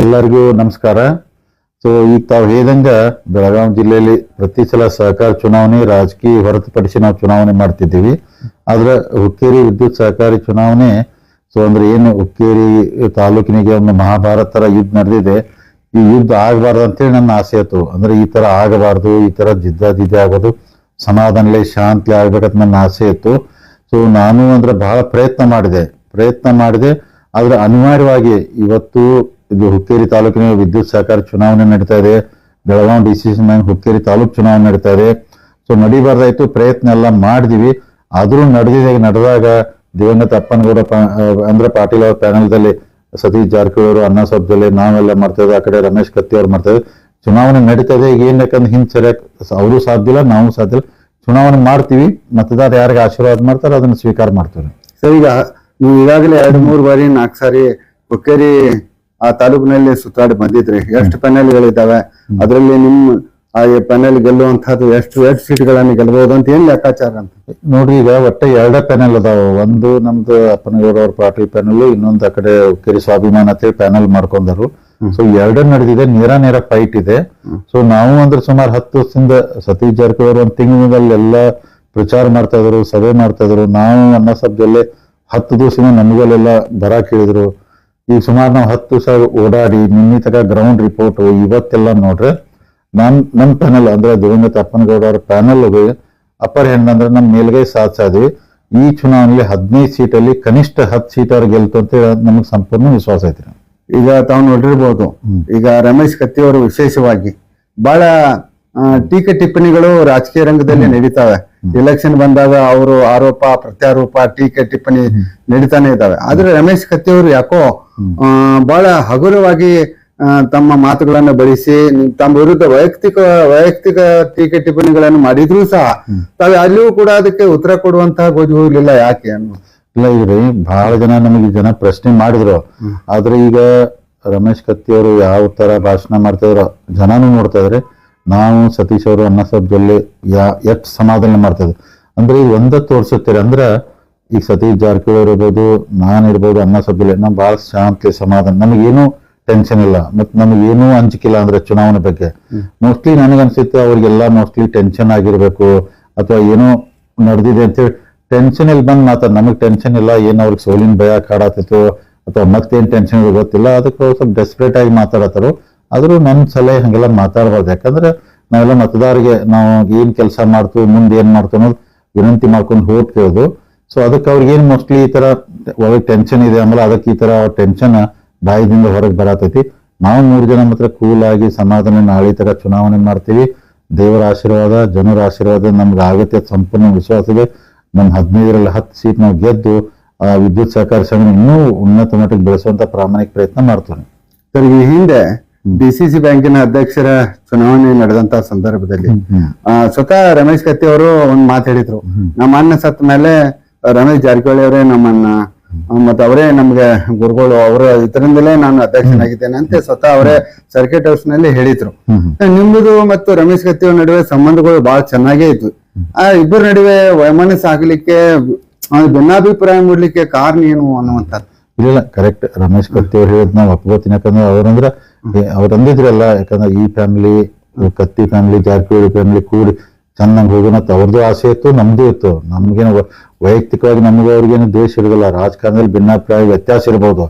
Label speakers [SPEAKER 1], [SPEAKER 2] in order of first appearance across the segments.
[SPEAKER 1] ಎಲ್ಲರಿಗೂ ನಮಸ್ಕಾರ. ಸೊ ಈಗ ತಾವು ಹೇಳಿದಂಗೆ ಬೆಳಗಾವಿ ಜಿಲ್ಲೆಯಲ್ಲಿ ಪ್ರತಿ ಸಲ ಸಹಕಾರ ಚುನಾವಣೆ, ರಾಜಕೀಯ ಹೊರತುಪಡಿಸಿ ನಾವು ಚುನಾವಣೆ ಮಾಡ್ತಿದ್ದೀವಿ. ಆದ್ರೆ ಹುಕ್ಕೇರಿ ವಿದ್ಯುತ್ ಸಹಕಾರಿ ಚುನಾವಣೆ ಸೊ ಅಂದ್ರೆ ಏನು ಹುಕ್ಕೇರಿ ತಾಲೂಕಿನಿಗೆ ಒಂದು ಮಹಾಭಾರತ ತರ ಯುದ್ಧ ನಡೆದಿದೆ. ಈ ಯುದ್ಧ ಆಗಬಾರ್ದು ಅಂತೇಳಿ ನನ್ನ ಆಸೆ ಆಯ್ತು. ಅಂದ್ರೆ ಈ ತರ ಆಗಬಾರ್ದು, ಈ ತರ ಜಿದ್ದಾಜಿದ್ದೆ ಆಗೋದು. ಸಮಾಧಾನಲೆ ಶಾಂತಿ ಆಗ್ಬೇಕಂತ ನನ್ನ ಆಸೆ ಇತ್ತು. ಸೊ ನಾನು ಅಂದ್ರೆ ಬಹಳ ಪ್ರಯತ್ನ ಮಾಡಿದೆ. ಪ್ರಯತ್ನ ಮಾಡಿದೆ. ಆದ್ರೆ ಅನಿವಾರ್ಯವಾಗಿ ಇವತ್ತು ಇದು ಹುಕ್ಕೇರಿ ತಾಲೂಕಿನ ವಿದ್ಯುತ್ ಸಹಕಾರ ಚುನಾವಣೆ ನಡೀತಾ ಇದೆ. Belagavi D C C Hukkeri taluk ಚುನಾವಣೆ ನಡೀತಾ ಇದೆ. ಸೊ ನಡಿಬಾರ್ದಾಯ್ತು. ಪ್ರಯತ್ನ ಎಲ್ಲ ಮಾಡಿದಿವಿ. ಆದರೂ ನಡೆದಿದೆ ನಡೆದಾಗ ದಿವಂಗತ ಅಪ್ಪನಗೌಡ ಅಂದ್ರೆ ಪಾಟೀಲ್ ಅವ್ರ ಪ್ಯಾನಲ್ದಲ್ಲಿ ಸತೀಶ್ ಜಾರಕಿಹೊಳಿ ಅವರು, ಅಣ್ಣಾ ಸಾಬ್ದಲ್ಲಿ ನಾವೆಲ್ಲ ಮಾಡ್ತೇವೆ ಆ ಕಡೆ ರಮೇಶ್ ಕತ್ತಿ ಅವ್ರು ಮಾಡ್ತೇವೆ ಚುನಾವಣೆ ನಡೀತಾ ಇದೆ. ಈಗ ಏನ್ ಯಾಕಂದ್ರೆ ಹಿಂದ್ ಸರಿಯಾಗಿ ಅವರು ಸಾಧ್ಯ ಇಲ್ಲ, ನಾವು ಸಾಧ್ಯ ಇಲ್ಲ. ಚುನಾವಣೆ ಮಾಡ್ತೀವಿ ಮತದಾರ ಯಾರಿಗೆ ಆಶೀರ್ವಾದ ಮಾಡ್ತಾರೆ ಅದನ್ನು ಸ್ವೀಕಾರ ಮಾಡ್ತಾರೆ.
[SPEAKER 2] ಸರ್ ಈಗ ನೀವು ಈಗಾಗಲೇ ಎರಡು ಮೂರು ಬಾರಿ ನಾಲ್ಕು ಸಾರಿ ಹುಕ್ಕೇರಿ ಆ ತಾಲೂಕಿನಲ್ಲಿ ಸುತ್ತಾಡಿ ಬಂದಿದ್ರಿ. ಎಷ್ಟು ಪ್ಯಾನೆಲ್ಗಳಿದ್ದಾವೆ ಅದರಲ್ಲಿ ನಿಮ್ಮ ಆ ಪ್ಯಾನೆಲ್ ಗೆಲ್ಲುವಂತಹದ್ದು ಎಷ್ಟು ಎಷ್ಟು ಸೀಟ್ಗಳನ್ನು ಗೆಲ್ಲಬಹುದು ಅಂತ ಏನ್ ಲೆಕ್ಕಾಚಾರ ಅಂತ?
[SPEAKER 1] ನೋಡ್ರಿ ಈಗ ಒಟ್ಟ ಎರಡೇ ಪ್ಯಾನೆಲ್ ಅದಾವ. ಒಂದು ನಮ್ದು ಅಪ್ಪನಗೌಡ ಅವ್ರ ಪಾರ್ಟಿ ಪ್ಯಾನಲ್ ಇನ್ನೊಂದು ಆ ಕಡೆ ಕೆರೆ ಸ್ವಾಭಿಮಾನ ಪ್ಯಾನಲ್ ಮಾಡ್ಕೊಂಡರು. ಸೊ ಎರಡೇ ನಡೆದಿದೆ ನೇರ ನೇರ ಫೈಟ್ ಇದೆ. ಸೊ ನಾವು ಅಂದ್ರೆ ಸುಮಾರು ಹತ್ತು ವರ್ಷದಿಂದ ಸತೀಶ್ ಜಾರಕಿಹೊಳಿ ಒಂದು ತಿಂಗಳಿನಲ್ಲಿ ಎಲ್ಲ ಪ್ರಚಾರ ಮಾಡ್ತಾ ಇದ್ರು ಸಭೆ ಮಾಡ್ತಾ ಇದ್ರು. ನಾವು ಅನ್ನ ಸಭೆಯಲ್ಲಿ ಹತ್ತು ದಿವಸನ ನಮಗಲ್ಲೆಲ್ಲ ಬರ ಕೇಳಿದ್ರು. ಈಗ ಸುಮಾರು ನಾವು ಹತ್ತು ದಿವಸ ಓಡಾಡಿ ನಿನ್ನೆ ತಗ ಗ್ರೌಂಡ್ ರಿಪೋರ್ಟ್ ಇವತ್ತೆಲ್ಲ ನೋಡ್ರೆ ನಮ್ ನಮ್ ಪ್ಯಾನಲ್ ಅಂದ್ರೆ ದಿವಂಗತ ಅಪ್ಪನಗೌಡ ಅವರ ಪ್ಯಾನಲ್ ಅಪ್ಪರ್ ಹ್ಯಾಂಡ್ ಅಂದ್ರೆ ನಮ್ ಮೇಲ್ಗೈ ಸಾಧಿಸಿದ್ವಿ ಈ ಚುನಾವಣೆಯಲ್ಲಿ ಹದಿನೈದು ಸೀಟಲ್ಲಿ ಕನಿಷ್ಠ ಹತ್ತು ಸೀಟ್ ಅವ್ರು ಗೆಲ್ತು ಅಂತ ನಮಗೆ ಸಂಪೂರ್ಣ ವಿಶ್ವಾಸ ಐತಿ
[SPEAKER 2] ಈಗ ತಾವು ನೋಡಿರ್ಬೋದು. ಈಗ ರಮೇಶ್ ಕತ್ತಿ ಅವರು ವಿಶೇಷವಾಗಿ ಬಹಳ ಟೀಕೆ ಟಿಪ್ಪಣಿಗಳು ರಾಜಕೀಯ ರಂಗದಲ್ಲಿ ನಡೀತಾವೆ. ಎಲೆಕ್ಷನ್ ಬಂದಾಗ ಅವರು ಆರೋಪ ಪ್ರತ್ಯಾರೋಪ ಟೀಕೆ ಟಿಪ್ಪಣಿ ನಡೀತಾನೆ ಇದ್ದಾವೆ. ಆದ್ರೆ ರಮೇಶ್ ಕತ್ತಿ ಅವರು ಯಾಕೋ ಬಹಳ ಹಗುರವಾಗಿ ತಮ್ಮ ಮಾತುಗಳನ್ನು ಬಳಸಿ ತಮ್ಮ ವಿರುದ್ಧ ವೈಯಕ್ತಿಕ ವೈಯಕ್ತಿಕ ಟೀಕೆ ಟಿಪ್ಪಣಿಗಳನ್ನು ಮಾಡಿದ್ರು ಸಹ ತಾವು ಅಲ್ಲಿಯೂ ಕೂಡ ಅದಕ್ಕೆ ಉತ್ತರ ಕೊಡುವಂತಹ ಗೋಜು ಹೋಗ್ಲಿಲ್ಲ ಯಾಕೆ ಅನ್ನೋ.
[SPEAKER 1] ಇಲ್ಲ ಇದ್ರಿ ಬಹಳ ಜನ ನಮಗೆ ಜನ ಪ್ರಶ್ನೆ ಮಾಡಿದ್ರು. ಆದ್ರೆ ಈಗ ರಮೇಶ್ ಕತ್ತಿ ಅವರು ಯಾವ ತರ ಭಾಷಣ ಮಾಡ್ತಾ ಇದ್ರು ಜನನೂ ನೋಡ್ತಾ ಇದ್ರೆ. ನಾವು ಸತೀಶ್ ಅವರು ಅನ್ನ ಸಭೆಯಲ್ಲಿ ಯಾ ಎಷ್ಟು ಸಮಾಧಾನ ಮಾಡ್ತಾ ಇದ್ರು ಅಂದ್ರೆ ಈಗ ಒಂದ ತೋರಿಸುತ್ತೀರಿ ಅಂದ್ರ ಈಗ ಸತೀಶ್ ಜಾರಕಿಹೊಳಿ ಇರ್ಬೋದು ನಾನು ಇರ್ಬೋದು ಅನ್ನ ಸಭೆಯಲ್ಲಿ ನಾವು ಬಹಳ ಶಾಂತಿ ಸಮಾಧಾನ. ನಮಗೇನು ಟೆನ್ಷನ್ ಇಲ್ಲ. ಮತ್ ನಮಗೇನು ಅಂಜಿಕಿಲ್ಲ ಅಂದ್ರೆ ಚುನಾವಣೆ ಬಗ್ಗೆ. ಮೋಸ್ಟ್ಲಿ ನನಗನ್ಸುತ್ತೆ ಅವ್ರಿಗೆಲ್ಲ ಮೋಸ್ಟ್ಲಿ ಟೆನ್ಷನ್ ಆಗಿರ್ಬೇಕು ಅಥವಾ ಏನೋ ನಡೆದಿದೆ ಅಂತೇಳಿ. ಟೆನ್ಷನ್ ಇಲ್ಲಿ ಬಂದು ಮಾತಾಡ ನಮಗೆ ಟೆನ್ಷನ್ ಇಲ್ಲ ಏನು ಅವ್ರಿಗೆ ಸೋಲಿನ ಭಯ ಕಾಡತ್ತಿತ್ತು ಅಥವಾ ಮತ್ತೇನು ಟೆನ್ಷನ್ ಗೊತ್ತಿಲ್ಲ. ಅದಕ್ಕೆ ಅವ್ರು ಸ್ವಲ್ಪ ಡೆಸ್ಪ್ರೇಟ್ ಆಗಿ ಮಾತಾಡತ್ತಾರು. ಆದ್ರೂ ನನ್ನ ಸಲಹೆ ಹಾಗೆಲ್ಲ ಮಾತಾಡಬಾರ್ದು. ಯಾಕಂದ್ರೆ ನಾವೆಲ್ಲ ಮತದಾರರಿಗೆ ನಾವು ಏನು ಕೆಲಸ ಮಾಡ್ತೀವಿ ಮುಂದೆ ಏನು ಮಾಡ್ತೀವಿ ಅನ್ನೋದು ವಿನಂತಿ ಮಾಡ್ಕೊಂಡು ಹೋಗ್ತಿರೋದು. ಸೊ ಅದಕ್ಕೆ ಅವ್ರಿಗೆ ಏನು ಮೋಸ್ಟ್ಲಿ ಈ ತರ ಒಳಗೆ ಟೆನ್ಷನ್ ಇದೆ ಆಮೇಲೆ ಅದಕ್ಕೆ ಈ ತರ ಟೆನ್ಷನ್ ಬಾಯಿದಿಂದ ಹೊರಗೆ ಬರತೈತಿ. ನಾವು ಮೂರು ಜನ ಮಾತ್ರ ಕೂಲ್ ಆಗಿ ಸಮಾಧಾನ ನಾಳೆ ತರ ಚುನಾವಣೆ ಮಾಡ್ತೀವಿ. ದೇವರ ಆಶೀರ್ವಾದ ಜನರ ಆಶೀರ್ವಾದ ನಮ್ಗೆ ಆಗುತ್ತೆ ಸಂಪೂರ್ಣ ವಿಶ್ವಾಸ ಇದೆ ನಮ್ಮ ಹದಿನೈದರಲ್ಲಿ ಹತ್ತು ಸೀಟ್ ನಾವು ಗೆದ್ದು ಆ ವಿದ್ಯುತ್ ಸಹಕಾರ ಸಂಘ ಇನ್ನೂ ಉನ್ನತ ಮಟ್ಟಕ್ಕೆ ಬೆಳೆಸುವಂತ ಪ್ರಾಮಾಣಿಕ ಪ್ರಯತ್ನ ಮಾಡ್ತೇನೆ
[SPEAKER 2] ಸರ್ ಈ ಹಿಂದೆ ಡಿಸಿಸಿ ಬ್ಯಾಂಕಿನ ಅಧ್ಯಕ್ಷರ ಚುನಾವಣೆ ನಡೆದಂತ ಸಂದರ್ಭದಲ್ಲಿ ಸ್ವತಃ ರಮೇಶ್ ಕತ್ತಿ ಅವರು ಒಂದು ಮಾತಾಡಿದ್ರು ಹೇಳಿದ್ರು. ನಮ್ಮ ಅನ್ನ ಸತ್ತ ಮೇಲೆ ರಮೇಶ್ ಜಾರಕಿಹೊಳಿ ಅವರೇ ನಮ್ಮನ್ನ ಮತ್ತೆ ಅವರೇ ನಮ್ಗೆ ಗುರುಗಳು ಅವರ ಇದರಿಂದಲೇ ನಾನು ಅಧ್ಯಕ್ಷನಾಗಿದ್ದೇನೆ ಅಂತ ಸ್ವತಃ ಅವರೇ ಸರ್ಕಿಟ್ ಹೌಸ್ನಲ್ಲಿ ಹೇಳಿದ್ರು. ನಿಮ್ಮದು ಮತ್ತು ರಮೇಶ್ ಕತ್ತಿಯವ್ರ ನಡುವೆ ಸಂಬಂಧಗಳು ಬಹಳ ಚೆನ್ನಾಗೇ ಇತ್ತು ಆ ಇಬ್ಬರ ನಡುವೆ ವೈಮಾನಸ್ ಆಗ್ಲಿಕ್ಕೆ ಭಿನ್ನಾಭಿಪ್ರಾಯ ಮೂಡ್ಲಿಕ್ಕೆ ಕಾರಣ ಏನು ಅನ್ನುವಂತ
[SPEAKER 1] ಇಲ್ಲ ಕರೆಕ್ಟ್ ರಮೇಶ್ ಕತ್ತಿ ಅವ್ರು ಹೇಳಿದ್ ನಾವು ಒಪ್ಕೋತೀನಿ ಯಾಕಂದ್ರೆ ಅವ್ರಂದ್ರ ಅವ್ರು ಅಂದಿದ್ರಲ್ಲ ಯಾಕಂದ್ರೆ ಈ family Katti family Jarkiholi family ಕೂಡಿ ಚೆನ್ನಾಗಿ ಹೋಗೋಣ ಅವ್ರದ್ದು ಆಸೆ ಇತ್ತು ನಮ್ದು ಇತ್ತು. ನಮ್ಗೇನು ವೈಯಕ್ತಿಕವಾಗಿ ನಮಗೂ ಅವ್ರಿಗೇನು ದ್ವೇಷ ಇರೋದಿಲ್ಲ ರಾಜಕಾರಣದಲ್ಲಿ ಭಿನ್ನಾಭಿಪ್ರಾಯ, ವ್ಯತ್ಯಾಸ ಇರ್ಬೋದು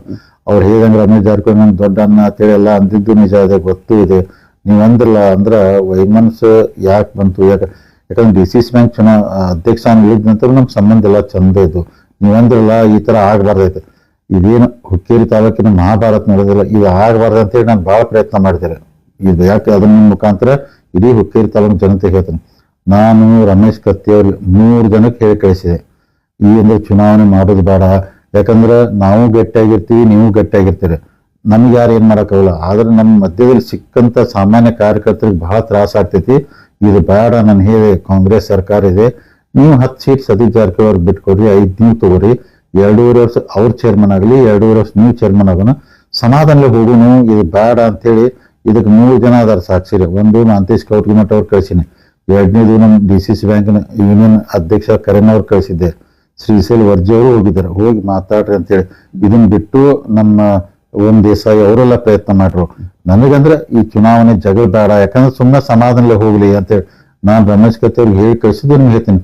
[SPEAKER 1] ಅವ್ರು ಹೇಗಂದ್ರೆ ರಮೇಶ್ ಜಾರಕಿಹೊಳಿ ನನ್ ದೊಡ್ಡ ಅಣ್ಣ ಅಂತೇಳಿ ಎಲ್ಲ ಅಂದಿದ್ದು ನಿಜ ಇದೆ ಗೊತ್ತು ಇದೆ. ನೀವು ಅಂದ್ರಲ್ಲ, ಅಂದ್ರೆ ವೈಮನ್ಸ್ ಯಾಕೆ ಬಂತು, ಯಾಕೆ ಯಾಕಂದ್ರೆ ಡಿ ಸಿ ಸಿ ಬ್ಯಾಂಕ್ ಚುನಾ ಅಧ್ಯಕ್ಷ ಇಳಿದ ನಂತರ ನಮ್ಗೆ ಸಂಬಂಧ ಎಲ್ಲ ಚಂದ ಇದ್ದು ನೀವಂದ್ರಲ್ಲ ಈ ತರ ಆಗಬಾರ್ದೈತೆ. ಇದೇನು ಹುಕ್ಕೇರಿ ತಾಲೂಕಿನ ಮಹಾಭಾರತ ನಡೆದಿಲ್ಲ, ಇದು ಆಗಬಾರ್ದು ಅಂತೇಳಿ ನಾನು ಬಹಳ ಪ್ರಯತ್ನ ಮಾಡಿದ್ದೇನೆ ಇದು ಯಾಕೆ ಅದನ್ನ ಮುಖಾಂತರ ಇಡೀ ಹುಕ್ಕೇರಿ ತಾಲೂಕಿನ ಜನತೆ ಹೇಳ್ತೇನೆ. ನಾನು ರಮೇಶ್ ಕತ್ತಿ ಅವ್ರಿಗೆ ಮೂರು ಜನಕ್ಕೆ ಹೇಳಿ ಕಳಿಸಿದೆ. ಈ ಅಂದ್ರೆ ಚುನಾವಣೆ ಮಾಡೋದು ಬೇಡ. ಯಾಕಂದ್ರೆ ನಾವು ಗಟ್ಟಿಯಾಗಿರ್ತೀವಿ ನೀವು ಗಟ್ಟಿಯಾಗಿರ್ತೀರಿ ನಮ್ಗೆ ಯಾರು ಏನು ಮಾಡೋಕ್ಕಾಗಲ್ಲ. ಆದ್ರೆ ನಮ್ಮ ಮಧ್ಯದಲ್ಲಿ ಸಿಕ್ಕಂತ ಸಾಮಾನ್ಯ ಕಾರ್ಯಕರ್ತರಿಗೆ ಬಹಳ ತ್ರಾಸ ಆಗ್ತೈತಿ. ಇದು ಬೇಡ, ನಾನು ಹೇಳಿ ಕಾಂಗ್ರೆಸ್ ಸರ್ಕಾರ ಇದೆ. ನೀವು ಹತ್ತು ಸೀಟ್ ಸತೀಶ್ ಜಾರಕಿಹೊಳಿ ಅವ್ರಿಗೆ ಬಿಟ್ಕೊಡ್ರಿ, ಐದು ನೀವು ತಗೋರಿ. ಎರಡೂವರೆ ವರ್ಷ ಅವ್ರ ಚೇರ್ಮನ್ ಆಗಲಿ, ಎರಡೂವರೆ ವರ್ಷ ನೀವು ಚೇರ್ಮನ್ ಆಗೋಣ. ಸಮಾಧಾನಲೇ ಹೋಗೋನು ಇದು ಬೇಡ ಅಂತೇಳಿ ಇದಕ್ಕೆ ಮೂರು ಜನ ಅದಾರ ಸಾಕ್ಷಿ ಒಂದು ಮಾಂತೇಶ್ ಕೌಟ್ಗಿಮಠ ಅವ್ರು ಕಳಿಸಿನಿ. ಎರಡನೇದು ನಮ್ಮ ಡಿ ಸಿ ಸಿ ಬ್ಯಾಂಕಿನ ಯೂನಿಯನ್ ಅಧ್ಯಕ್ಷ ಕರೆನ್ ಅವ್ರು ಕಳಿಸಿದ್ದೆ. ಶ್ರೀಶೈಲ್ ಸೇಲ್ ವರ್ಜಿಯವರು ಹೋಗಿದ್ದಾರೆ. ಹೋಗಿ ಮಾತಾಡ್ರಿ ಅಂತೇಳಿ ಇದನ್ನ ಬಿಟ್ಟು ನಮ್ಮ ಓಂ ದೇಸಾಯಿ ಅವರೆಲ್ಲ ಪ್ರಯತ್ನ ಮಾಡ್ರು. ನನಗಂದ್ರೆ ಈ ಚುನಾವಣೆ ಜಗಳ ಬೇಡ, ಯಾಕಂದ್ರೆ ಸುಮ್ಮನೆ ಸಮಾಧಾನಲೆ ಹೋಗ್ಲಿ ಅಂತೇಳಿ ನಾನು ರಮೇಶ್ ಕತ್ತಿ ಅವ್ರಿಗೆ ಹೇಳಿ ಕಳಿಸಿದ್ದು ನಿಮ್ಗೆ ಹೇಳ್ತೀನಿ.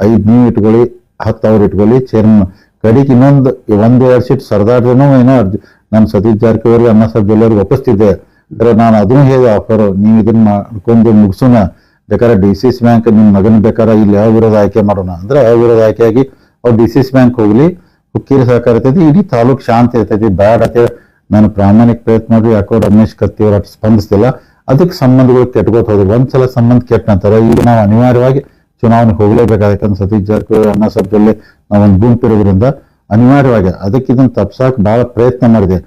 [SPEAKER 1] ಐದು ನೀವು ಇಟ್ಕೊಳ್ಳಿ, ಹತ್ತು ಅವ್ರು ಇಟ್ಕೊಳ್ಳಿ ಚೇರ್ಮನ್ ಕಡೆಗೆ ಇನ್ನೊಂದು ಒಂದು ಎರಡು ಸೀಟ್ ಸರ್ದಾರ್ದೇನೋ ಏನೋ ಅರ್ಜಿ ನಾನು ಸತೀಶ್ ಜಾರಕಿಹೊಳಿ ಅಣ್ಣ ಸಾಹೇಬ್ ಜೊಲ್ಲೆಯವ್ರಿಗೆ ಒಪ್ಪಿಸ್ತಿದ್ದೆ. ಅಂದ್ರೆ ನಾನು ಅದನ್ನು ಹೇಗೆ ಆಫರ್ ನೀವು ಇದನ್ನ ಮಾಡ್ಕೊಂಡು ಮುಗಿಸೋಣ. ಬೇಕಾದ್ರೆ ಡಿ ಸಿ ಸಿ ಬ್ಯಾಂಕ್ ನಿಮ್ಮ ಮಗನ ಬೇಕಾದ್ರೆ ಇಲ್ಲಿ ಯಾವ ವಿರೋಧ ಆಯ್ಕೆ ಮಾಡೋಣ. ಅಂದ್ರೆ ಯಾವ ವಿರೋಧ ಆಯ್ಕೆಯಾಗಿ ಅವ್ರು ಡಿ ಸಿ ಬ್ಯಾಂಕ್ ಹೋಗ್ಲಿ ಹುಕ್ಕೀರಿ ಸಹಕಾರ ಇರ್ತೈತಿ, ಇಡೀ ತಾಲೂಕ್ ಶಾಂತಿ ಇರ್ತೈತಿ, ಬ್ಯಾಡ್ ಅಂತೇಳಿ ನಾನು ಪ್ರಾಮಾಣಿಕ ಪ್ರಯತ್ನ ಮಾಡಿ ಯಾಕೋ ರಮೇಶ್ ಕತ್ತಿ ಅವ್ರ ಅಷ್ಟ್ ಸ್ಪಂದಿಸ್ತಿಲ್ಲ ಅದಕ್ಕೆ ಸಂಬಂಧಗಳು ಕೆಟ್ಕೋತ ಹೋದ್ರು. ಒಂದ್ಸಲ ಸಂಬಂಧ ಕೆಟ್ಟ ನಂತರ ಈಗ ನಾವು ಅನಿವಾರ್ಯವಾಗಿ ಚುನಾವಣೆ ಹೋಗ್ಲೇಬೇಕಾಗತ್ತೆ ಅಂತ ಸತೀಶ್ ಜಾರಕಿಹೊಳಿ ಅಣ್ಣ ಸಭೆಯಲ್ಲಿ ನಾವು ಒಂದು ಗುಂಪು ಇರೋದ್ರಿಂದ ಅನಿವಾರ್ಯವಾಗಿ ಅದಕ್ಕೆ ಇದನ್ನು ತಪ್ಸಾಕ್ ಬಹಳ ಪ್ರಯತ್ನ ಮಾಡಿದೆ.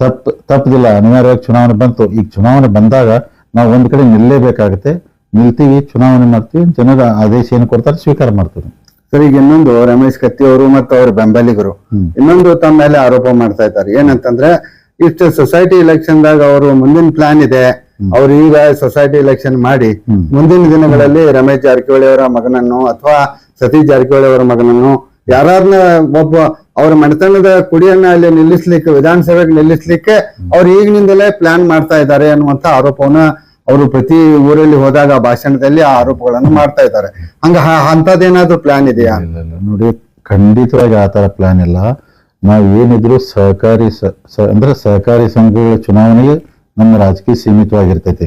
[SPEAKER 1] ತಪ್ಪ ತಪ್ಪದಿಲ್ಲ ಅನಿವಾರ್ಯವಾಗಿ ಚುನಾವಣೆ ಬಂತು. ಈಗ ಚುನಾವಣೆ ಬಂದಾಗ ನಾವು ಒಂದು ಕಡೆ ನಿಲ್ಲೇಬೇಕಾಗತ್ತೆ. ನಿಲ್ತೀವಿ, ಚುನಾವಣೆ ಮಾಡ್ತೀವಿ, ಜನರ ಆದೇಶ ಏನು ಕೊಡ್ತಾರೆ ಸ್ವೀಕಾರ ಮಾಡ್ತೀವಿ.
[SPEAKER 2] ಸರ್ ಈಗ ಇನ್ನೊಂದು ರಮೇಶ್ ಕತ್ತಿ ಅವರು ಮತ್ತು ಅವ್ರ ಬೆಂಬಲಿಗರು. ಇನ್ನೊಂದು ತಮ್ಮ ಮೇಲೆ ಆರೋಪ ಮಾಡ್ತಾ ಇದ್ದಾರೆ. ಏನಂತಂದ್ರೆ ಇಷ್ಟು ಸೊಸೈಟಿ ಎಲೆಕ್ಷನ್ ದಾಗ ಅವರು ಮುಂದಿನ ಪ್ಲಾನ್ ಇದೆ. ಅವ್ರು ಈಗ ಸೊಸೈಟಿ ಎಲೆಕ್ಷನ್ ಮಾಡಿ. ಮುಂದಿನ ದಿನಗಳಲ್ಲಿ ರಮೇಶ್ ಜಾರಕಿಹೊಳಿ ಅವರ ಮಗನನ್ನು ಅಥವಾ ಸತೀಶ್ ಜಾರಕಿಹೊಳಿ ಅವರ ಮಗನನ್ನು ಯಾರನ್ನ ಒಬ್ಬ ಅವ್ರ ಮನೆತನದ ಕುಡಿಯನ್ನ ಅಲ್ಲಿ ನಿಲ್ಲಿಸ್ಲಿಕ್ಕೆ ವಿಧಾನಸಭೆಗೆ ನಿಲ್ಲಿಸ್ಲಿಕ್ಕೆ ಅವ್ರು ಈಗಿನಿಂದಲೇ ಪ್ಲಾನ್ ಮಾಡ್ತಾ ಇದ್ದಾರೆ ಅನ್ನುವಂತ ಆರೋಪವನ್ನ ಅವರು ಪ್ರತಿ ಊರಲ್ಲಿ ಹೋದಾಗ ಭಾಷಣದಲ್ಲಿ ಆ ಆರೋಪಗಳನ್ನು ಮಾಡ್ತಾ ಇದ್ದಾರೆ. ಹಂಗ ಅಂತದೇನಾದ್ರೂ ಪ್ಲಾನ್ ಇದೆಯಾ.
[SPEAKER 1] ನೋಡಿ, ಖಂಡಿತವಾಗಿ ಆ ತರ ಪ್ಲಾನ್ ಇಲ್ಲ. ನಾವು ಏನಿದ್ರು ಸಹಕಾರಿ ಅಂದ್ರೆ ಸಹಕಾರಿ ಸಂಘಗಳ ಚುನಾವಣೆಗೆ ನಮ್ಮ ರಾಜಕೀಯ ಸೀಮಿತವಾಗಿರ್ತೈತಿ.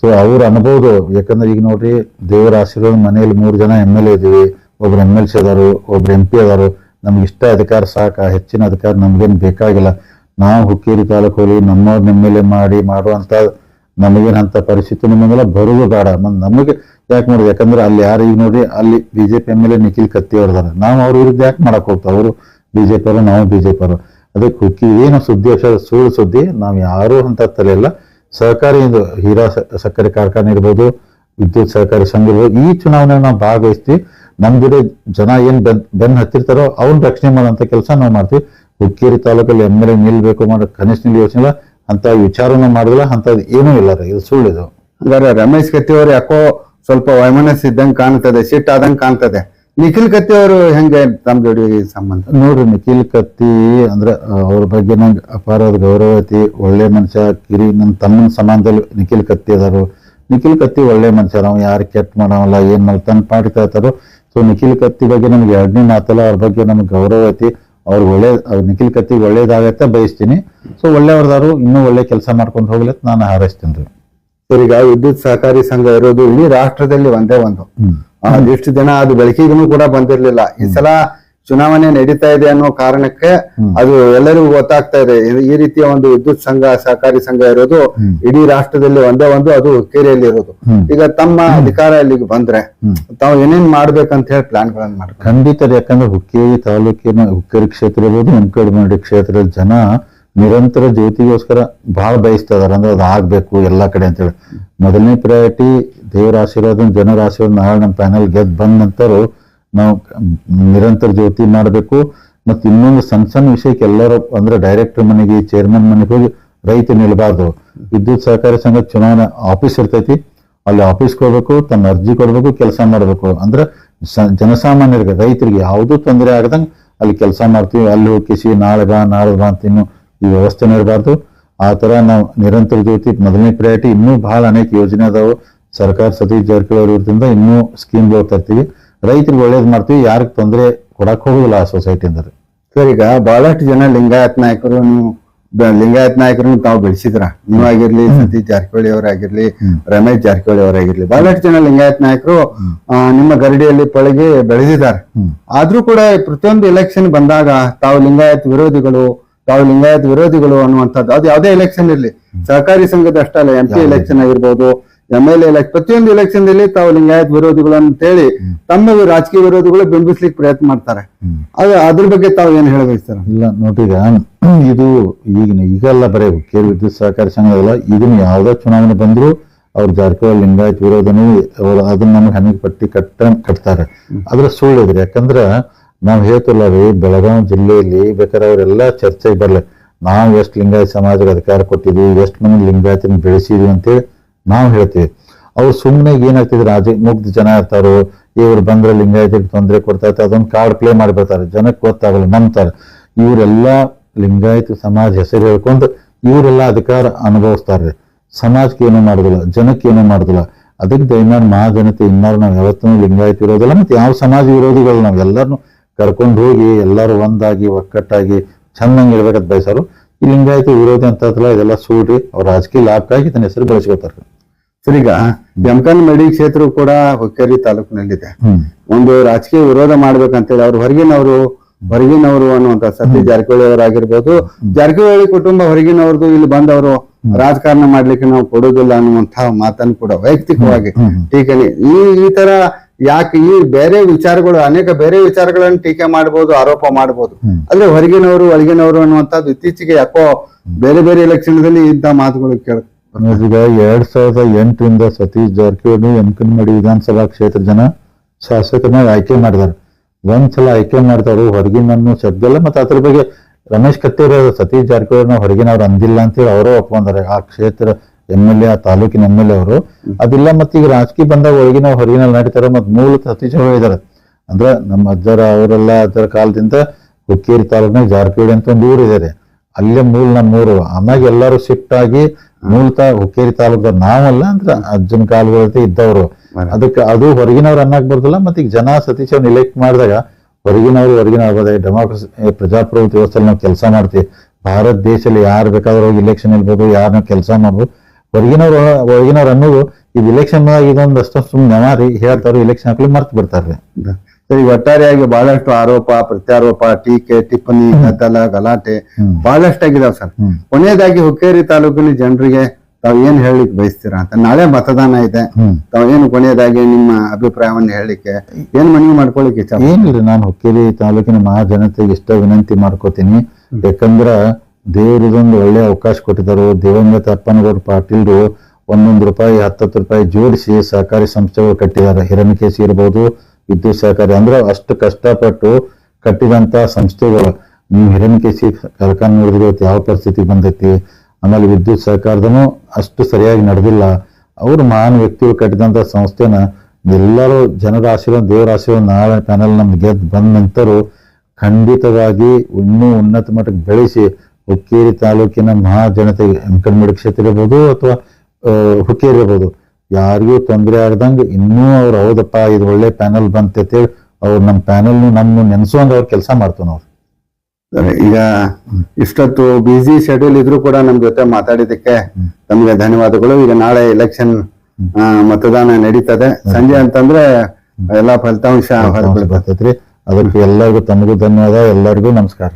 [SPEAKER 1] ಸೊ ಅವ್ರ ಅನ್ಬೋದು. ಯಾಕಂದ್ರೆ ಈಗ ನೋಡ್ರಿ, ದೇವರ ಆಶೀರ್ವಾದ ಮನೆಯಲ್ಲಿ ಮೂರು ಜನ ಎಂ ಎಲ್ ಎ ಇದೀವಿ ಒಬ್ರು ಎಂ ಎಲ್ ಸಿ ಅದಾರು, ಒಬ್ರು ಎಂ ಪಿ ಅದಾರು. ನಮ್ಗೆ ಇಷ್ಟ ಅಧಿಕಾರ ಸಾಕ, ಹೆಚ್ಚಿನ ಅಧಿಕಾರ ನಮ್ಗೇನು ಬೇಕಾಗಿಲ್ಲ. ನಾವು ಹುಕ್ಕೇರಿ ತಾಲೂಕು ನಮ್ಮವ್ರನ್ನ ಎಂ ಎಲ್ ಎ ಮಾಡಿ, ಮಾಡುವಂತ ನಮಗೇನ್ ಅಂತ ಪರಿಸ್ಥಿತಿ ನಿಮಗೆಲ್ಲ ಬರುವುದು ಬೇಡ. ಮತ್ತು ನಮಗೆ ಯಾಕೆ ನೋಡಿ ಯಾಕಂದ್ರೆ ಅಲ್ಲಿ ಯಾರು ಈಗ ನೋಡ್ರಿ ಅಲ್ಲಿ BJP M L A Nikhil Katti ಹೊಡೆದಾರೆ ನಾವು ಅವ್ರ ವಿರುದ್ಧ ಯಾಕೆ ಮಾಡಕ್ ಹೋಗ್ತಾ ಅವರು ಬಿಜೆಪಿ ಅವರು, ನಾವು ಬಿಜೆಪಿ ಅವರು. ಅದಕ್ಕೆ ಹುಕ್ಕಿ ಏನು ಸುದ್ದಿ ಅಕ್ಷರ ಸುಳ್ಳು ಸುದ್ದಿ, ನಾವು ಯಾರೂ ಅಂತ ತಲೆಯಲ್ಲ ಸಹಕಾರಿ ಇದು ಹೀರಾ ಸಕ್ಕರೆ ಕಾರ್ಖಾನೆ ಇರ್ಬೋದು, ವಿದ್ಯುತ್ ಸಹಕಾರಿ ಸಂಘ ಇರ್ಬೋದು, ಈ ಚುನಾವಣೆ ನಾವು ಭಾಗವಹಿಸ್ತೀವಿ. ನಮ್ ಜೊತೆ ಜನ ಏನು ಬೆನ್ ಬೆನ್ ಹತ್ತಿರ್ತಾರೋ ಅವ್ನ ರಕ್ಷಣೆ ಮಾಡೋಂಥ ಕೆಲಸ ನಾವು ಮಾಡ್ತೀವಿ. ಹುಕ್ಕೇರಿ ತಾಲೂಕಲ್ಲಿ ಎಂ ಎಲ್ ಎ ನಿಲ್ಬೇಕು, ಮಾಡೋ ಕನಿಷ್ಠ ಯೋಚನೆ ಇಲ್ಲ. ಅಂತ ವಿಚಾರನೂ ಮಾಡಿಲ್ಲ ಅಂತ ಏನೂ ಇಲ್ಲ ರೀ ಇದು ಸುಳ್ಳಿದು.
[SPEAKER 2] ಹಂಗಾರೆ ರಮೇಶ್ ಕತ್ತಿ ಅವರು ಯಾಕೋ ಸ್ವಲ್ಪ ವೈಮನಸ್ ಇದ್ದಂಗೆ ಕಾಣ್ತದೆ ಸಿಟ್ ಆದಂಗೆ ಕಾಣ್ತದೆ. ನಿಖಿಲ್ ಕತ್ತಿ ಅವರು ಹೆಂಗೆ ತಮ್ಮ ಜೋಡಿ ಸಂಬಂಧ?
[SPEAKER 1] ನೋಡ್ರಿ ನಿಖಿಲ್ ಕತ್ತಿ ಅಂದ್ರೆ ಅವ್ರ ಬಗ್ಗೆ ನಂಗೆ ಅಪಾರದ ಗೌರವ ಐತಿ. ಒಳ್ಳೆ ಮನುಷ್ಯ ಕಿರಿ ನನ್ನ ತಮ್ಮನ ಸಮಾನದಲ್ಲಿ ನಿಖಿಲ್ ಕತ್ತಿ ಅದಾರು. ನಿಖಿಲ್ ಕತ್ತಿ ಒಳ್ಳೆ ಮನುಷ್ಯ ನಾವು ಯಾರು ಕೆಟ್ಟ ಮಾಡೋಲ್ಲ ಏನು ಮಾಡಿ ತನ್ನ ಪಾಠ ಕೇಳ್ತಾರೋ. ಸೊ ನಿಖಿಲ್ ಕತ್ತಿ ಬಗ್ಗೆ ನಮ್ಗೆ ಎರಡನೇ ಮಾತಲ್ಲ ಅವ್ರ ಬಗ್ಗೆ ನಮ್ಗೆ ಗೌರವ ಐತಿ. ಅವ್ರಿಗೆ ಒಳ್ಳೆ ಅವ್ರ್ ನಿಖಿಲ್ ಕತ್ತಿಗೆ ಒಳ್ಳೇದಾಗತ್ತೆ ಬಯಸ್ತೀನಿ. ಸೊ ಒಳ್ಳೆಯವ್ರದಾರು ಇನ್ನೂ ಒಳ್ಳೆ ಕೆಲಸ ಮಾಡ್ಕೊಂಡು ಹೋಗ್ಲಿ ಅಂತ ನಾನು ಹಾರೈಸ್ತೀನಿ ರೀ.
[SPEAKER 2] ಸರ್ ಈಗ ವಿದ್ಯುತ್ ಸಹಕಾರಿ ಸಂಘ ಇರೋದು ಇಡೀ ರಾಷ್ಟ್ರದಲ್ಲಿ ಒಂದೇ ಒಂದು. ಒಂದಿಷ್ಟು ದಿನ ಅದು ಬೆಳಕಿಗೂ ಕೂಡ ಬಂದಿರಲಿಲ್ಲ. ಈ ಸಲ ಚುನಾವಣೆ ನಡೀತಾ ಇದೆ ಅನ್ನೋ ಕಾರಣಕ್ಕೆ ಅದು ಎಲ್ಲರಿಗೂ ಗೊತ್ತಾಗ್ತಾ ಇದೆ. ಈ ರೀತಿಯ ಒಂದು ವಿದ್ಯುತ್ ಸಂಘ ಸಹಕಾರಿ ಸಂಘ ಇರೋದು ಇಡೀ ರಾಷ್ಟ್ರದಲ್ಲಿ ಒಂದೇ ಒಂದು ಅದು ಹುಕ್ಕೇರಿಯಲ್ಲಿ ಇರೋದು. ಈಗ ತಮ್ಮ ಅಧಿಕಾರ ಇಲ್ಲಿಗೆ ಬಂದ್ರೆ. ತಾವು ಏನೇನ್ ಮಾಡ್ಬೇಕಂತ ಹೇಳಿ ಪ್ಲಾನ್ ಗಳನ್ನ ಮಾಡ್ತಾರೆ
[SPEAKER 1] ಖಂಡಿತ ಯಾಕಂದ್ರೆ ಹುಕ್ಕೇರಿ ತಾಲೂಕಿನ ಹುಕ್ಕೇರಿ ಕ್ಷೇತ್ರ ಇರ್ಬೋದು ಎಂಕಡಮಂಡಿ ಕ್ಷೇತ್ರದ ಜನ ನಿರಂತರ ಜ್ಯೋತಿಗೋಸ್ಕರ ಬಹಳ ಬಯಸ್ತಾ ಇದಾರೆ. ಅಂದ್ರೆ ಅದು ಆಗ್ಬೇಕು ಎಲ್ಲಾ ಕಡೆ ಅಂತ ಹೇಳಿ. ಮೊದಲನೇ ಪ್ರಯಾರಿಟಿ ದೇವರ ಆಶೀರ್ವಾದ ಜನರ ಆಶೀರ್ವಾದ ನಾಳೆ ನಮ್ಮ ಪ್ಯಾನಲ್ ಗೆದ್ದು ಬಂದ ನಂತರ ನಾವು ನಿರಂತರ ಜ್ಯೋತಿ ಮಾಡಬೇಕು. ಮತ್ತೆ ಇನ್ನೊಂದು ಸಣ್ಣ ಸಣ್ಣ ವಿಷಯಕ್ಕೆ ಎಲ್ಲರೂ ಅಂದ್ರೆ ಡೈರೆಕ್ಟರ್ ಮನೆಗೆ ಚೇರ್ಮನ್ ಮನೆಗೆ ಹೋಗಿ ರೈತ ನಿಲ್ಬಾರ್ದು. ವಿದ್ಯುತ್ ಸಹಕಾರಿ ಸಂಘ ಚುನಾವಣೆ ಆಫೀಸ್ ಇರ್ತೈತಿ. ಅಲ್ಲಿ ಆಫೀಸ್ ಕೊಡ್ಬೇಕು, ತನ್ನ ಅರ್ಜಿ ಕೊಡಬೇಕು, ಕೆಲಸ ಮಾಡಬೇಕು. ಅಂದ್ರೆ ಜನಸಾಮಾನ್ಯರಿಗೆ, ರೈತರಿಗೆ ಯಾವುದೂ ತೊಂದರೆ ಆಗದಂಗೆ ಅಲ್ಲಿ ಕೆಲಸ ಮಾಡ್ತೀವಿ. ಅಲ್ಲಿ ಹೋಗಿಸಿ ನಾಳೆ ಬಾ ನಾಳೆ ಬಾ ಅಂತ ಇನ್ನು ಈ ವ್ಯವಸ್ಥೆನೂ ಇರಬಾರ್ದು. ಆ ಥರ ನಾವು ನಿರಂತರ ಜ್ಯೋತಿ, ಮೊದಲನೇ ಪ್ರಯಾರಿಟಿ ಇನ್ನೂ ಬಹಳ ಅನೇಕ ಯೋಜನೆ ಅದಾವು. ಸರ್ಕಾರ ಸತೀಶ್ ಜಾರಕಿಹೊಳಿ ಅವ್ರ ಇನ್ನೂ ಸ್ಕೀಮ್ಗಳು ತರ್ತೀವಿ. ರೈತರಿಗೆ ಒಳ್ಳೇದು ಮಾಡ್ತೀವಿ ಯಾರಿಗೆ ತೊಂದರೆ ಕೊಡಕ್ ಹೋಗುದಿಲ್ಲ ಆ ಸೊಸೈಟಿಯಿಂದ
[SPEAKER 2] ಸರ್ ಈಗ ಬಹಳಷ್ಟು ಜನ ಲಿಂಗಾಯತ್ ನಾಯಕರು ನೀವು ಲಿಂಗಾಯತ್ ನಾಯಕರನ್ನು ತಾವು ಬೆಳೆಸಿದ್ರ? ನೀವಾಗಿರ್ಲಿ ಸತೀಶ್ ಜಾರಕಿಹೊಳಿ ಅವರಾಗಿರ್ಲಿ ರಮೇಶ್ ಜಾರಕಿಹೊಳಿ ಅವರಾಗಿರ್ಲಿ ಬಹಳಷ್ಟು ಜನ ಲಿಂಗಾಯತ್ ನಾಯಕರು ನಿಮ್ಮ ಗರಡಿಯಲ್ಲಿ ಪಳಗಿ ಬೆಳೆದಿದ್ದಾರೆ. ಆದ್ರೂ ಕೂಡ ಪ್ರತಿಯೊಂದು ಎಲೆಕ್ಷನ್ ಬಂದಾಗ ತಾವು ಲಿಂಗಾಯತ್ ವಿರೋಧಿಗಳು ತಾವು ಲಿಂಗಾಯತ್ ವಿರೋಧಿಗಳು ಅನ್ನುವಂಥದ್ದು ಅದು ಯಾವುದೇ ಎಲೆಕ್ಷನ್ ಇರಲಿ. ಸಹಕಾರಿ ಸಂಘದ ಅಷ್ಟೇ ಅಲ್ಲ ಎಂ ಪಿ ಎಲೆಕ್ಷನ್ ಆಗಿರ್ಬೋದು ಎಂ ಎಲ್ ಎಲೆಕ್ಷನ್ ಪ್ರತಿಯೊಂದು ಎಲೆಕ್ಷನ್ ದಲ್ಲಿ ತಾವು ಲಿಂಗಾಯತ್ ವಿರೋಧಿಗಳು ಅಂತೇಳಿ ತಮ್ಮ ರಾಜಕೀಯ ವಿರೋಧಿಗಳು ಬಿಂಬಿಸ್ಲಿಕ್ಕೆ ಪ್ರಯತ್ನ ಮಾಡ್ತಾರೆ. ಅದು ಅದ್ರ ಬಗ್ಗೆ ತಾವು ಏನ್ ಹೇಳಬಯಸ್ತಾರ
[SPEAKER 1] ಇಲ್ಲ ನೋಡಿ ಇದು ಈಗಿನ ಈಗೆಲ್ಲ ಬರೀ ಹುಕ್ಕೇರಿ ವಿದ್ಯುತ್ ಸಹಕಾರ ಸಂಘದಲ್ಲ ಇದನ್ನ ಈಗಿನ ಯಾವ್ದೇ ಚುನಾವಣೆ ಬಂದ್ರು ಅವ್ರ ಜಾರಕಿಹೊಳಿ ಲಿಂಗಾಯತ್ ವಿರೋಧನೇ ಅವ್ರು ಅದನ್ನ ನಮ್ಗೆ ಹಣಿಗೆ ಪಟ್ಟಿ ಕಟ್ಟ ಕಟ್ತಾರೆ. ಆದ್ರೆ ಸುಳ್ಳಿದ್ರಿ ಯಾಕಂದ್ರ ನಾವ್ ಹೇಳ್ತಿಲ್ಲ ರೀ ಬೆಳಗಾವಿ ಜಿಲ್ಲೆಯಲ್ಲಿ ಬೇಕಾದ್ರೆ ಅವರೆಲ್ಲ ಚರ್ಚೆಗೆ ಬರಲಿ. ನಾವು ಎಷ್ಟು ಲಿಂಗಾಯತ್ ಸಮಾಜಕ್ಕೆ ಅಧಿಕಾರ ಕೊಟ್ಟಿದ್ವಿ ಎಷ್ಟು ಮಂದಿ ಲಿಂಗಾಯತನ ಬೆಳೆಸಿದ್ವಿ ಅಂತೇಳಿ ನಾವು ಹೇಳ್ತೀವಿ. ಅವ್ರು ಸುಮ್ಮನೆ ಏನಾಗ್ತಿದ್ರು ರಾಜ ಮುಗ್ಧ ಜನ ಇರ್ತಾರೋ ಇವ್ರು ಬಂದ್ರೆ ಲಿಂಗಾಯತಿಗೆ ತೊಂದರೆ ಕೊಡ್ತಾ ಇರ್ತಾರೆ, ಅದೊಂದು ಕಾರ್ಡ್ ಪ್ಲೇ ಮಾಡಿಬಿಡ್ತಾರೆ. ಜನಕ್ಕೆ ಗೊತ್ತಾಗಲ್ಲ, ನಂಬ್ತಾರೆ. ಇವರೆಲ್ಲ ಲಿಂಗಾಯತ ಸಮಾಜ ಹೆಸರು ಹೇಳ್ಕೊಂಡು ಇವರೆಲ್ಲ ಅಧಿಕಾರ ಅನುಭವಿಸ್ತಾರೆ. ಸಮಾಜಕ್ಕೆ ಏನೂ ಮಾಡೋದಿಲ್ಲ, ಜನಕ್ಕೆ ಏನೂ ಮಾಡೋದಿಲ್ಲ. ಅದಕ್ಕೆ ದಯಮಾಡಿ ಮಹಾಜನತೆ ಇನ್ನಾರು ನಾವು ಯಾವತ್ತೂ ಲಿಂಗಾಯತ ಇರೋದಿಲ್ಲ, ಮತ್ತು ಯಾವ ಸಮಾಜ ವಿರೋಧಿಗಳು ನಾವು ಎಲ್ಲರನ್ನು ಕರ್ಕೊಂಡು ಹೋಗಿ ಎಲ್ಲರೂ ಒಂದಾಗಿ, ಒಕ್ಕಟ್ಟಾಗಿ ಚೆನ್ನಾಗಿ ಇರ್ಬೇಕಂತ ಬಯಸೋರು. ಈ ಲಿಂಗಾಯತ ವಿರೋಧಿ ಅಂತ ಇದೆಲ್ಲ ಸೂಡಿ ಅವ್ರ ರಾಜಕೀಯ ಲಾಭಕ್ಕಾಗಿ ತನ್ನ ಹೆಸರು ಬೆಳೆಸ್ಕೊತಾರೆ.
[SPEAKER 2] ಸರ್ ಈಗ ಬೆಂಕನ್ ಮಡಿ ಕ್ಷೇತ್ರ ಕೂಡ ಹೊಕ್ಕೇರಿ ತಾಲೂಕಿನಲ್ಲಿದೆ. ಒಂದು ರಾಜಕೀಯ ವಿರೋಧ ಮಾಡ್ಬೇಕಂತೇಳಿ ಅವ್ರು ಹೊರಗಿನವರು ಹೊರಗಿನವರು ಅನ್ನುವಂತ ಸತೀಶ್ ಜಾರಕಿಹೊಳಿ ಅವರಾಗಿರ್ಬೋದು. ಜಾರಕಿಹೊಳಿ ಕುಟುಂಬ ಹೊರಗಿನವ್ರದ್ದು ಇಲ್ಲಿ ಬಂದವರು ರಾಜಕಾರಣ ಮಾಡ್ಲಿಕ್ಕೆ ನಾವು ಕೊಡೋದಿಲ್ಲ ಅನ್ನುವಂತಹ ಮಾತನ್ನು ಕೂಡ ವೈಯಕ್ತಿಕವಾಗಿ
[SPEAKER 1] ಟೀಕನೆ.
[SPEAKER 2] ಟೀಕೆ ಈ ಈ ತರ ಯಾಕೆ ಈ ಬೇರೆ ವಿಚಾರಗಳು ಅನೇಕ ಬೇರೆ ವಿಚಾರಗಳನ್ನು ಟೀಕೆ ಮಾಡಬಹುದು ಆರೋಪ ಮಾಡಬಹುದು
[SPEAKER 1] ಅಂದ್ರೆ
[SPEAKER 2] ಆದ್ರೆ ಹೊರಗಿನವರು ಒಳಗಿನವರು ಅನ್ನುವಂಥದ್ದು ಇತ್ತೀಚೆಗೆ ಯಾಕೋ ಬೇರೆ ಬೇರೆ ಎಲೆಕ್ಷನ್ದಲ್ಲಿ ಇಂಥ ಮಾತುಗಳು ಕೇಳ
[SPEAKER 1] ಈಗ ಎರಡ್ ಸಾವಿರದ ಎಂಟರಿಂದ ಸತೀಶ್ ಜಾರಕಿಹೊಳಿ ಯಮಕನಮಡಿ ವಿಧಾನಸಭಾ ಕ್ಷೇತ್ರ ಜನ ಶಾಸಕನಾಗಿ ಆಯ್ಕೆ ಮಾಡಿದಾರೆ. ಒಂದ್ಸಲ ಆಯ್ಕೆ ಮಾಡ್ತಾರು ಹೊರಗಿನನ್ನು ಶಬ್ದಲ್ಲ ಮತ್ತೆ ಅದ್ರ ಬಗ್ಗೆ ರಮೇಶ್ ಕತ್ತೇರಿ ಸತೀಶ್ ಜಾರಕಿಹೊಳಿ ಹೊರಗಿನವ್ರು ಅಂದಿಲ್ಲ ಅಂತೇಳಿ ಅವರು ಒಪ್ಕೊಂಡಾರೆ. ಆ ಕ್ಷೇತ್ರ ಎಂ ಎಲ್ ಎ, ಆ ತಾಲೂಕಿನ ಎಂ ಎಲ್ ಎ ಅವರು. ಅದಿಲ್ಲ ಮತ್ತೆ ಈಗ ರಾಜಕೀಯ ಬಂದಾಗ ಒಳಗಿನ ಹೊರಗಿನಲ್ಲಿ ನಡೀತಾರೆ ಮತ್ತೆ ಮೂಲ ಸತೀಶ್ ಅವರು ಇದಾರೆ. ಅಂದ್ರೆ ನಮ್ಮ ಅಜ್ಜರ ಅವರೆಲ್ಲ ಅದರ ಕಾಲದಿಂದ ಹುಕ್ಕೇರಿ ತಾಲೂಕಿನಾಗ ಜಾರಕಿಹೊಳಿ ಅಂತ ಒಂದು ಊರು ಇದೆ ಅಲ್ಲೇ ಮೂಲ ನಮ್ಮೂರು. ಆಮ್ಯಾಗ ಎಲ್ಲರೂ ಶಿಫ್ಟ್ ಆಗಿ ಮೂಲತಃ ಹುಕ್ಕೇರಿ ತಾಲೂಕ ನಾವಲ್ಲ ಅಂದ್ರೆ ಅಜ್ಜನ ಕಾಲಗಳತೆ ಇದ್ದವರು. ಅದಕ್ಕೆ ಅದು ಹೊರಗಿನವ್ರು ಅನ್ನಕ್ ಬರ್ದಲ್ಲ ಮತ್ತೆ ಈಗ ಜನ ಸತೀಶ್ ಅವ್ರನ್ನ ಇಲೆಕ್ಟ್ ಮಾಡಿದಾಗ ಹೊರಗಿನವ್ರು ಹೊರಗಿನ ಆಗ್ಬೋದಾಗಿ ಡೆಮಾಕ್ರಸಿ ಪ್ರಜಾಪ್ರಭುತ್ವ ವ್ಯವಸ್ಥೆಯಲ್ಲಿ ನಾವು ಕೆಲಸ ಮಾಡ್ತೀವಿ. ಭಾರತ ದೇಶದಲ್ಲಿ ಯಾರು ಬೇಕಾದ್ರೂ ಹೋಗಿ ಇಲೆಕ್ಷನ್ ಇರ್ಬೋದು ಯಾರನ್ನ ಕೆಲಸ ಮಾಡ್ಬೋದು. ಹೊರಗಿನವ್ರು ಹೊರಗಿನವ್ರು ಅನ್ನೋದು ಇದು ಇಲೆಕ್ಷನ್ ಇದೊಂದು ಅಷ್ಟು ಸುಮ್ಮನೆ ಮಾರಿ ಹೇಳ್ತಾರೆ ಇಲೆಕ್ಷನ್ ಹಾಕ್ಲಿ ಮರ್ತು ಬಿಡ್ತಾರೆ
[SPEAKER 2] ಸರಿ ಒಟ್ಟಾರೆಯಾಗಿ ಬಹಳಷ್ಟು ಆರೋಪ ಪ್ರತ್ಯಾರೋಪ ಟೀಕೆ ಟಿಪ್ಪಣಿ ಗದ್ದಲ ಗಲಾಟೆ
[SPEAKER 1] ಹ್ಮ್.
[SPEAKER 2] ಬಹಳಷ್ಟು ಆಗಿದಾವ್ ಸರ್. ಕೊನೆಯದಾಗಿ ಹುಕ್ಕೇರಿ ತಾಲೂಕಿನ ಜನರಿಗೆ ತಾವ್ ಏನ್ ಹೇಳಿಕ್ ಬಯಸ್ತೀರಾ ಅಂತ. ನಾಳೆ ಮತದಾನ ಇದೆ. ತಾವ್ ಏನು ಕೊನೆಯದಾಗಿ ನಿಮ್ಮ ಅಭಿಪ್ರಾಯವನ್ನು ಹೇಳಿಕ್ಕೆ ಏನ್ ಮನವಿ ಮಾಡ್ಕೊಳಿಕ್ಕೆ
[SPEAKER 1] ಏನಿಲ್ಲ ನಾನು ಹುಕ್ಕೇರಿ ತಾಲೂಕಿನ ಮಹಾಜನತೆಗೆ ಇಷ್ಟ ವಿನಂತಿ ಮಾಡ್ಕೋತೀನಿ. ಯಾಕಂದ್ರ ದೇವರದೊಂದು ಒಳ್ಳೆ ಅವಕಾಶ ಕೊಟ್ಟಿದ್ದಾರೆ ದಿವಂಗತ ಅಪ್ಪನಗೌಡ ಪಾಟೀಲ್ರು ಒಂದೊಂದು ರೂಪಾಯಿ ಹತ್ತತ್ತು ರೂಪಾಯಿ ಜೋಡಿಸಿ ಸಹಕಾರಿ ಸಂಸ್ಥೆಗಳು ಕಟ್ಟಿದ್ದಾರೆ ಹಿರಣ್ಯಕೇಶಿ ಇರ್ಬೋದು ವಿದ್ಯುತ್ ಸಹಕಾರಿ ಅಂದ್ರೆ ಅಷ್ಟು ಕಷ್ಟಪಟ್ಟು ಕಟ್ಟಿದಂತ ಸಂಸ್ಥೆಗಳು. ನೀವು ಹಿರಣ್ಯಕೇಶಿ ಕಾರ್ಖಾನೆ ನೋಡಿದ್ರೆ ಯಾವ ಪರಿಸ್ಥಿತಿ ಬಂದೈತಿ? ಆಮೇಲೆ ವಿದ್ಯುತ್ ಸಹಕಾರದನು ಅಷ್ಟು ಸರಿಯಾಗಿ ನಡೆದಿಲ್ಲ. ಅವರು ಮಹಾನ್ ವ್ಯಕ್ತಿಗಳು ಕಟ್ಟಿದಂತ ಸಂಸ್ಥೆನ ಎಲ್ಲರೂ ಜನರ ಆಶೀರ್ವಾದ, ದೇವರ ಆಶೀರ್ವಾದ ನಾಳೆ ಪ್ಯಾನಲ್ ನಮ್ಗೆ ಗೆದ್ದು ಬಂದ ನಂತರ ಖಂಡಿತವಾಗಿ ಇನ್ನೂ ಉನ್ನತ ಮಟ್ಟಕ್ಕೆ ಬೆಳೆಸಿ ಹುಕ್ಕೇರಿ ತಾಲೂಕಿನ ಮಹಾ ಜನತೆಗೆ ಕ್ಷೇತ್ರ ಇರ್ಬೋದು ಅಥವಾ ಹುಕ್ಕೇರಿ ಇರ್ಬೋದು. ಯಾರಿಗೂ ತೊಂದರೆ ಆಗದಂಗ ಇನ್ನೂ ಅವ್ರು ಹೌದಪ್ಪ ಇದು ಒಳ್ಳೆ ಪ್ಯಾನಲ್ ಬಂತೈತೆ ಅವ್ರು ನಮ್ಮ ಪ್ಯಾನಲ್ ನಮ್ಮ ನೆನೆಸುವಂಗ ಅವ್ರು ಕೆಲಸ ಮಾಡ್ತಾವ ನಾವು
[SPEAKER 2] ಈಗ ಇಷ್ಟೊತ್ತು ಬಿಜಿ ಶೆಡ್ಯೂಲ್ ಇದ್ರೂ ಕೂಡ ನಮ್ ಜೊತೆ ಮಾತಾಡಿದಕ್ಕೆ ತಮಗೆ ಧನ್ಯವಾದಗಳು. ಈಗ ನಾಳೆ ಎಲೆಕ್ಷನ್ ಮತದಾನ ನಡೀತದೆ. ಸಂಜೆ ಅಂತಂದ್ರೆ ಎಲ್ಲಾ ಫಲಿತಾಂಶ
[SPEAKER 1] ಬರ್ತೈತ್ರಿ. ಅದಕ್ಕೆ ಎಲ್ಲರಿಗೂ ತಮಗೂ ಧನ್ಯವಾದ. ಎಲ್ಲರಿಗೂ ನಮಸ್ಕಾರ